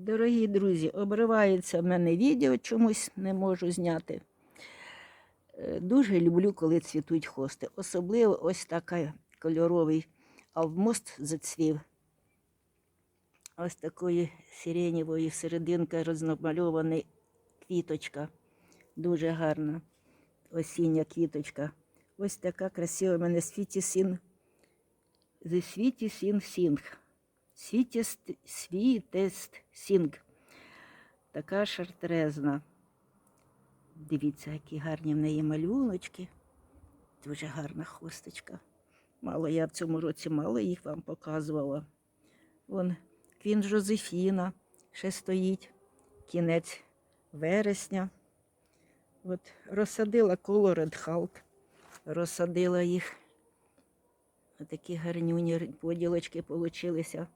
Дорогі друзі, обривається в мене відео, чомусь не можу зняти. Е, Дуже люблю, коли цвітуть хости. Особливо ось такий кольоровий албмост зацвів. Ось такої сиренєвої серединка розномальована квіточка. Дуже гарна осіння квіточка. Ось така красива в мене світісін. The світісін сінг. Світіст, світест сінг. Така шартрезна. Дивіться, які гарні в неї малюночки. Дуже гарна хусточка. Мало я в цьому році мало їх вам показувала. Вон Квін Жозефіна ще стоїть, кінець вересня. От розсадила коло Red Hulk, розсадила їх. Такі гарнюні поділочки получилися.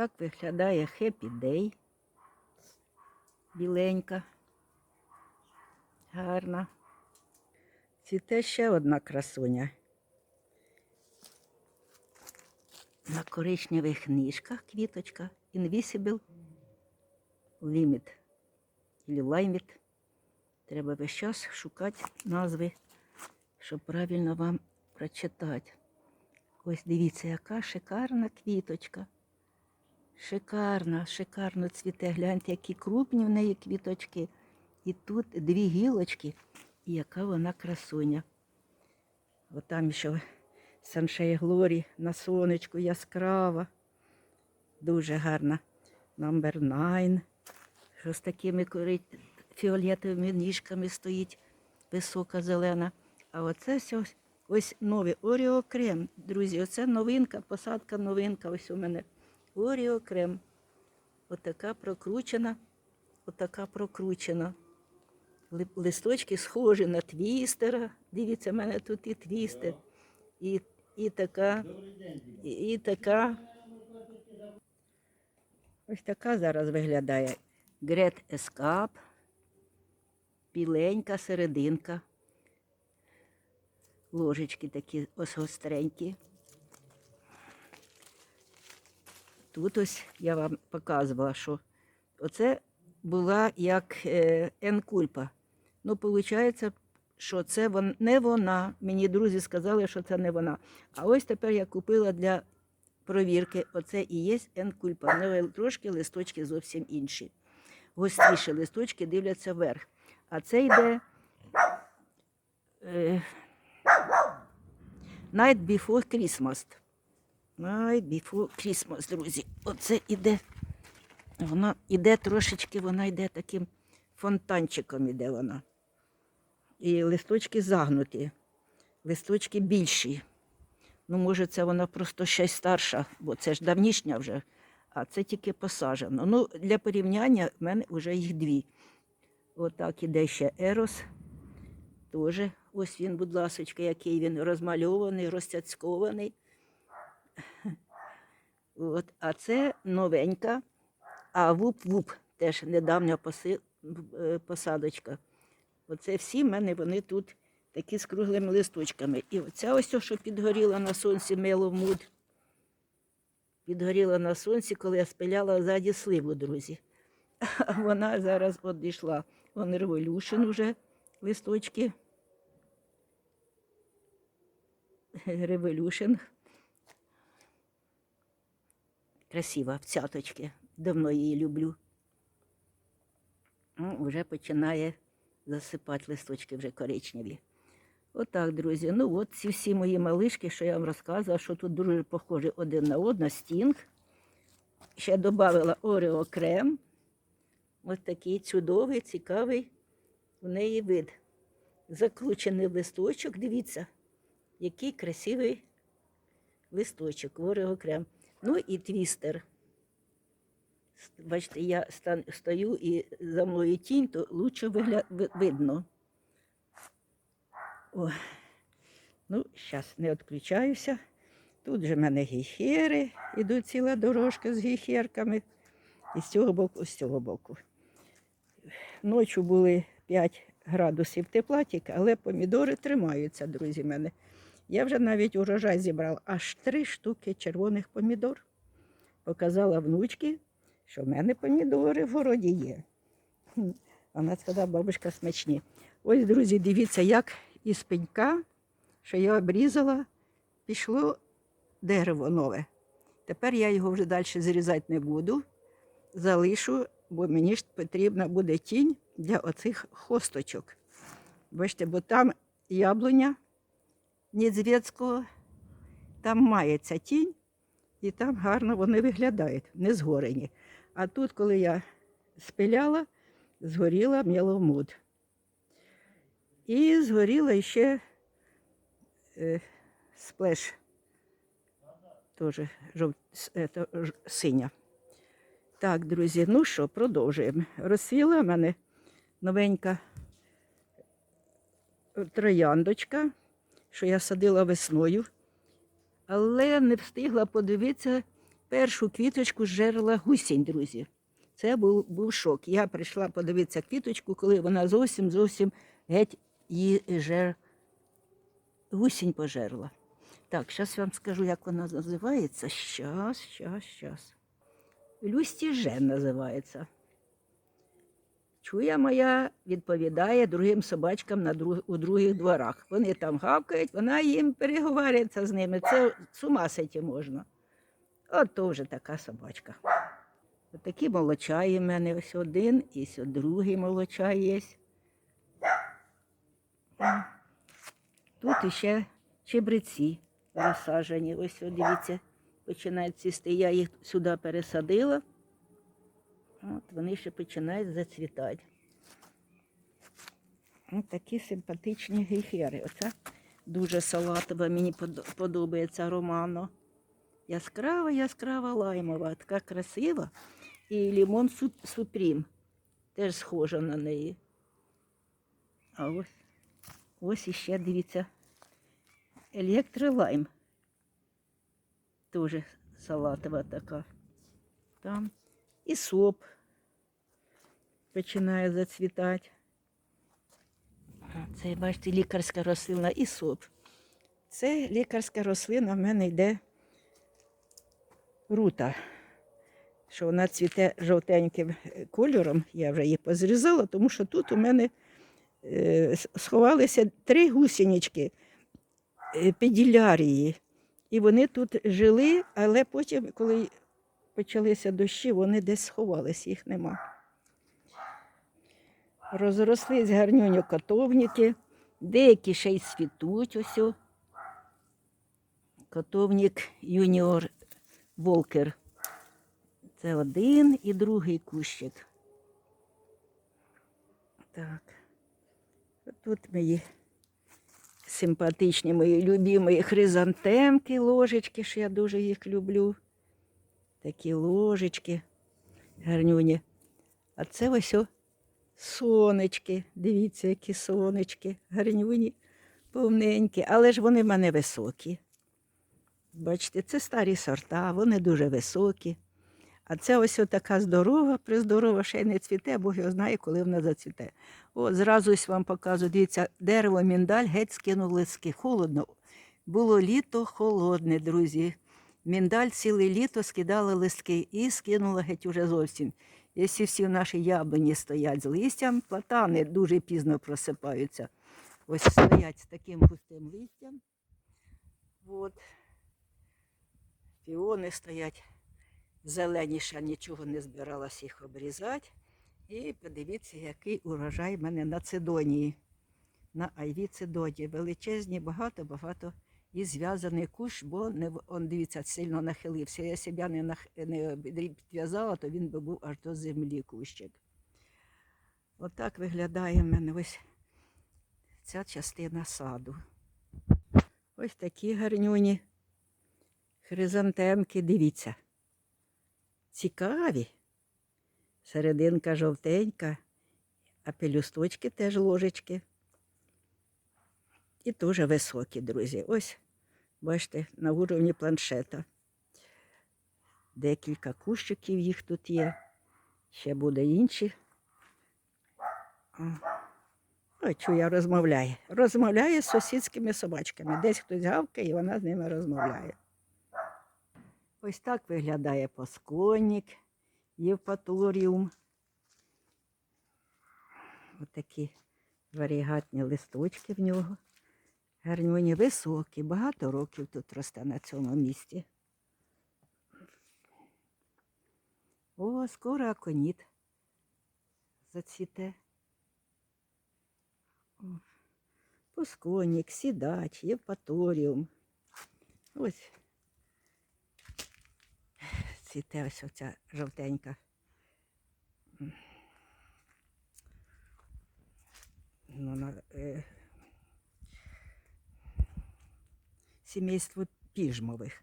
Так виглядає Happy Day. Біленька. Гарна. Цвіте ще одна красуня. На коричневих ніжках квіточка Invisible Limit. Или Limit. Треба весь час шукати назви, щоб правильно вам прочитати. Ось дивіться, яка шикарна квіточка. Шикарна, шикарно цвіте. Гляньте, які крупні в неї квіточки. І тут дві гілочки, і яка вона красуня. Отам ще Саншей Глорі на сонечку яскрава. Дуже гарна. Номер 9. Що з такими фіолетовими ніжками стоїть висока зелена. А оце все ось новий Оріо крем. Друзі, оце новинка, посадка новинка. Ось у мене. Оріо крем. Отака прокручена, отака прокручена. Листочки схожі на твістера. Дивіться, в мене тут і твістер, і, і така, і, і така. Ось така зараз виглядає. Грет Ескап. Біленька серединка. Ложечки такі ось гостренькі. Тут ось я вам показувала, що оце була як енкульпа. Ну, виходить, що це вон, не вона. Мені друзі сказали, що це не вона. А ось тепер я купила для провірки. Оце і є енкульпа. Але трошки листочки зовсім інші. Гостріші листочки дивляться вверх. А це йде е, Night Before Christmas. Night Before Christmas, друзі. Оце іде. Вона іде трошечки, вона йде таким фонтанчиком, іде вона. І листочки загнуті, листочки більші. Ну, може, це вона просто ще й старша, бо це ж давнішня вже, а це тільки посаджено. Ну, для порівняння в мене вже їх дві. Отак іде ще Ерос. Теж ось він, будь ласочка, який він розмальований, розцяцькований. От, а це новенька, а вуп-вуп теж недавня е, посадочка. Оце всі в мене вони тут такі з круглими листочками. І оця ось, що підгоріла на сонці меломуд. Підгоріла на сонці, коли я спиляла ззаді сливу, друзі. А вона зараз одійшла. Вон революшн уже листочки. Революшн. Красива в цяточки. Давно її люблю. Ну, вже починає засипати листочки вже коричневі. Отак, друзі. Ну от ці всі мої малишки, що я вам розказувала, що тут дуже похожі один на одного, стінг. Ще додала Орео крем. Ось такий чудовий, цікавий у неї вид. Закручений листочок, дивіться, який красивий листочок, Орео крем. Ну і твістер. Бачите, я стою і за мною тінь, то лучше вигля... видно. О. Ну, зараз не відключаюся. Тут же в мене гіхери, ідуть ціла дорожка з гіхерками. І з цього боку, з цього боку. Ночі були 5 градусів тепла, але помідори тримаються, друзі, мене. Я вже навіть урожай зібрала аж три штуки червоних помідор. показала внучки, що в мене помідори в городі є. Вона сказала, бабушка смачні. Ось, друзі, дивіться, як із пенька, що я обрізала, пішло дерево нове. Тепер я його вже далі зрізати не буду. Залишу, бо мені ж потрібна буде тінь для оцих хосточок. Бачите, бо там яблуня Нідзвєцького, там мається тінь, і там гарно вони виглядають, не згорені. А тут, коли я спиляла, згоріла м'яломуд. І згоріла ще е, сплеш, теж жов... е, синя. Так, друзі, ну що, продовжуємо. Розсвіла в мене новенька трояндочка, що я садила весною, але не встигла подивитися, першу квіточку жерла гусінь, друзі. Це був, був шок. Я прийшла подивитися квіточку, коли вона зовсім зовсім геть її жер... гусінь пожерла. Так, зараз вам скажу, як вона називається. Щас, щас, щас. Люсті Жен називається. Чуя моя відповідає другим собачкам на друг, у других дворах. Вони там гавкають, вона їм переговарюється з ними. Це з ума сойти можна. От то вже така собачка. Отакі молочаї в мене ось один, і ось другий молочай є. Тут іще чебреці розсаджені. Ось дивіться, починають цвісти. Я їх сюди пересадила. От вони ще починають зацвітати. Ось такі симпатичні гейхери. Оце дуже салатова, мені подобається романо. Яскрава, яскрава лаймова, така красива. І лімон Су- супрім теж схожа на неї. А ось, ось іще дивіться. Електролайм. Теж салатова така. Там і соп починає зацвітати. Це, бачите, лікарська рослина і соп. Це лікарська рослина в мене йде рута, що вона цвіте жовтеньким кольором. Я вже її позрізала, тому що тут у мене е, сховалися три гусенички е, педілярії. І вони тут жили, але потім, коли почалися дощі, вони десь сховалися, їх нема. Розрослись гарнюньо котовники, деякі ще й цвітуть ось. о. Котовник юніор Волкер. Це один і другий кущик. Так. Тут мої симпатичні, мої любимі хризантемки, ложечки, що я дуже їх люблю. Такі ложечки гарнюні. А це ось о, сонечки. Дивіться, які сонечки, гарнюні, повненькі. Але ж вони в мене високі. Бачите, це старі сорта, вони дуже високі. А це ось така здорова, приздорова, ще й не цвіте, Бог його знає, коли вона зацвіте. От зразу ось вам показую, дивіться, дерево міндаль геть скинув листки. Холодно. Було літо холодне, друзі. Міндаль ціле літо скидала листки і скинула геть уже зовсім. Якщо всі наші яблуні стоять з листям, платани дуже пізно просипаються. Ось стоять з таким густим листям. От. Піони стоять зелені, ще нічого не збиралась їх обрізати. І подивіться, який урожай в мене на цидонії. На айві цидоні. Величезні, багато-багато і зв'язаний кущ, бо не, он, дивіться, сильно нахилився. Якщо б я не, нах, не підв'язала, то він би був аж до землі кущик. Отак виглядає в мене ось ця частина саду. Ось такі гарнюні хризантемки, дивіться. Цікаві. Серединка жовтенька, а пелюсточки теж ложечки. І дуже високі, друзі. Ось, бачите, на уровні планшета. Декілька кущиків їх тут є. Ще буде інші. Ой, чую, я розмовляє. Розмовляє з сусідськими собачками. Десь хтось гавкає, і вона з ними розмовляє. Ось так виглядає посконник, євпаторіум. Ось такі варігатні листочки в нього. Гарнюні високі, багато років тут росте на цьому місці. О, скоро аконіт зацвіте. О, Посконник, сідач, євпаторіум. Ось цвіте ось оця жовтенька. Ну, на, сімейство піжмових.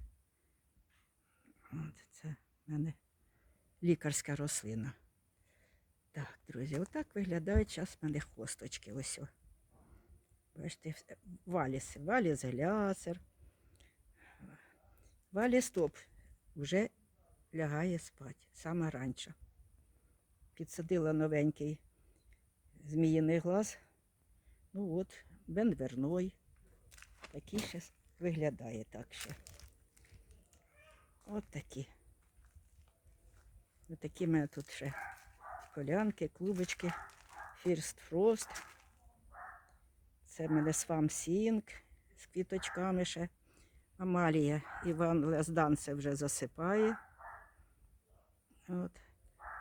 Це в мене лікарська рослина. Так, друзі, отак виглядають зараз в мене хосточки. Ось. Бачите, валіс, валіс гляцер. Валіс топ вже лягає спати, саме раніше. Підсадила новенький зміїний глаз. Ну от, бенверной. Такий ще виглядає так ще. От такі. Ось такі в мене тут ще колянки, клубочки, First Frost. Це в мене Swamp Sing з квіточками ще. Амалія Іван Лездан це вже засипає. От.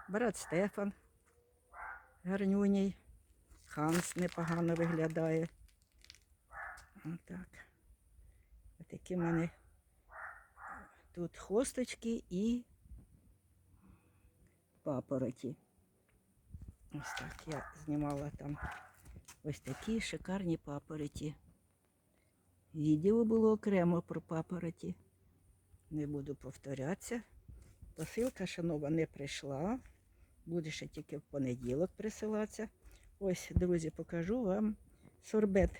Брат Стефан гарнюній. Ханс непогано виглядає. Отак. Ось такі в мене тут хосточки і папороті. Ось так я знімала там ось такі шикарні папороті. Відео було окремо про папороті. Не буду повторятися. Посилка ще нова не прийшла. Буде ще тільки в понеділок присилатися. Ось, друзі, покажу вам сорбет.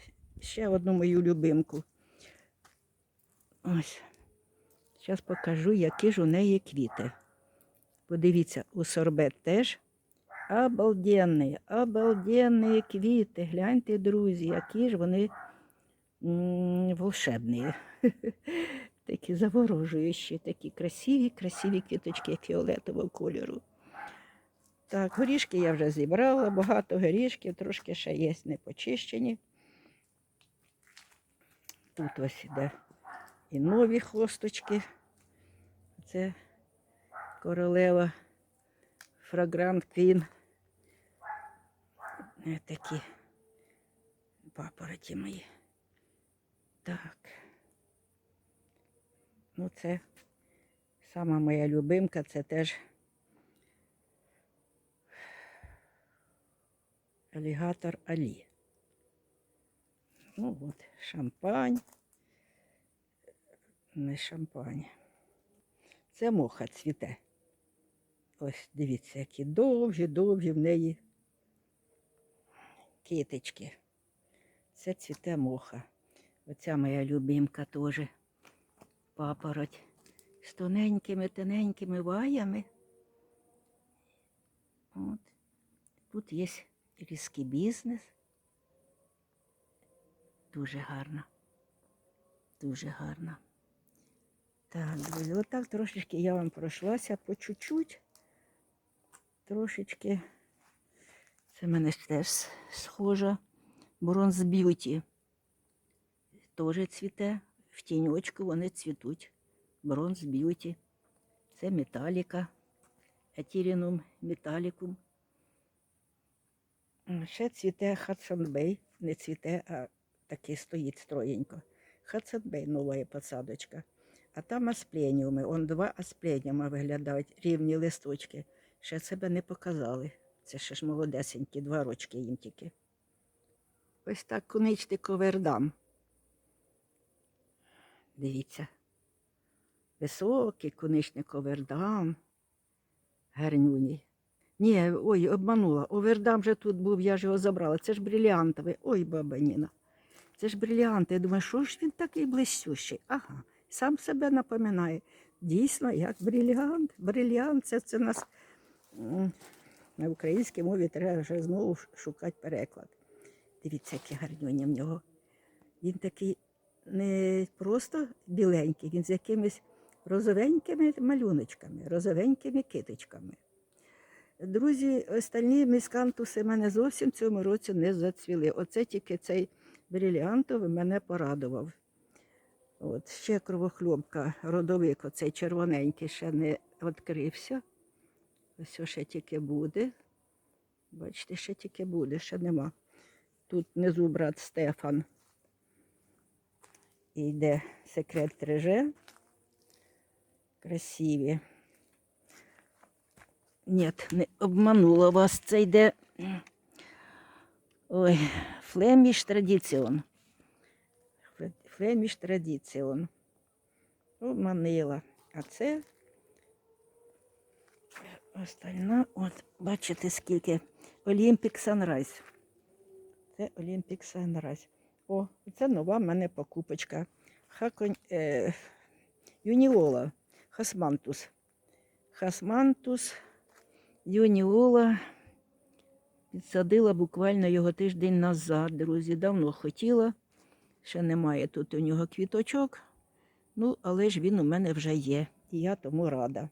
Ще одну мою любимку. Ось. Зараз покажу, які ж у неї квіти. Подивіться, у сорбет теж обалденні, обалденні квіти. Гляньте, друзі, які ж вони волшебні. Такі заворожуючі, такі красиві, красиві квіточки фіолетового кольору. Так, горішки я вже зібрала, багато горішків, трошки ще є не почищені. Тут ось іде і нові хосточки. Це королева Фрагрант Квін. Ось такі папороті мої. Так. Ну, це сама моя любимка, це теж алігатор Алі. Ну от, шампань. Не шампань. Це моха цвіте. Ось дивіться, які довгі-довгі в неї китички. Це цвіте моха. Оця моя любимка теж папороть з тоненькими, тоненькими ваями. От. Тут є різкий бізнес. Дуже гарно. Дуже гарно. Так, друзі, отак трошечки я вам пройшлася по чуть-чуть. Трошечки. Це в мене теж схожа. Бронз б'юті. Теж цвіте. В тіньочку вони цвітуть. Бронз б'юті. Це металіка. Етірінум металікум. Ще цвіте Хадсон Бей. Не цвіте, а таки стоїть стройенько. Хадсон Бей нова посадочка. А там аспленіуми. Он два аспленіума виглядають, рівні листочки. Ще себе не показали. Це ще ж молодесенькі, два рочки їм тільки. Ось так коничний ковердам. Дивіться. Високий коничний ковердам. Гарнюній. Ні, ой, обманула. Овердам же тут був, я ж його забрала. Це ж бриліантовий. Ой, баба Ніна. Це ж бриліант. Я думаю, що ж він такий блищущий? Ага, сам себе напоминає. Дійсно, як бриліант. Бриліант це, це нас на українській мові треба вже знову шукати переклад. Дивіться, які гарнюні в нього. Він такий не просто біленький, він з якимись розовенькими малюночками, розовенькими киточками. Друзі, остальні міскантуси мене зовсім цьому році не зацвіли. Оце тільки цей бриліантовий мене порадував. От, ще кровохльопка, родовик, оцей червоненький ще не відкрився. Ось ще тільки буде. Бачите, ще тільки буде, ще нема. Тут внизу брат Стефан. І йде секрет треже. Красиві. Ні, не обманула вас. Це йде. Ой, Флеміш Традиціон. Флеміш Традиціон. Обманила. А це остальна, от, бачите, скільки. Олімпік Санрайз. Це Олімпік Санрайз. О, це нова в мене покупочка. Хаконь, е, Юніола. Хасмантус. Хасмантус. Юніола. Підсадила буквально його тиждень назад, друзі. Давно хотіла. Ще немає тут у нього квіточок. Ну, але ж він у мене вже є. І я тому рада.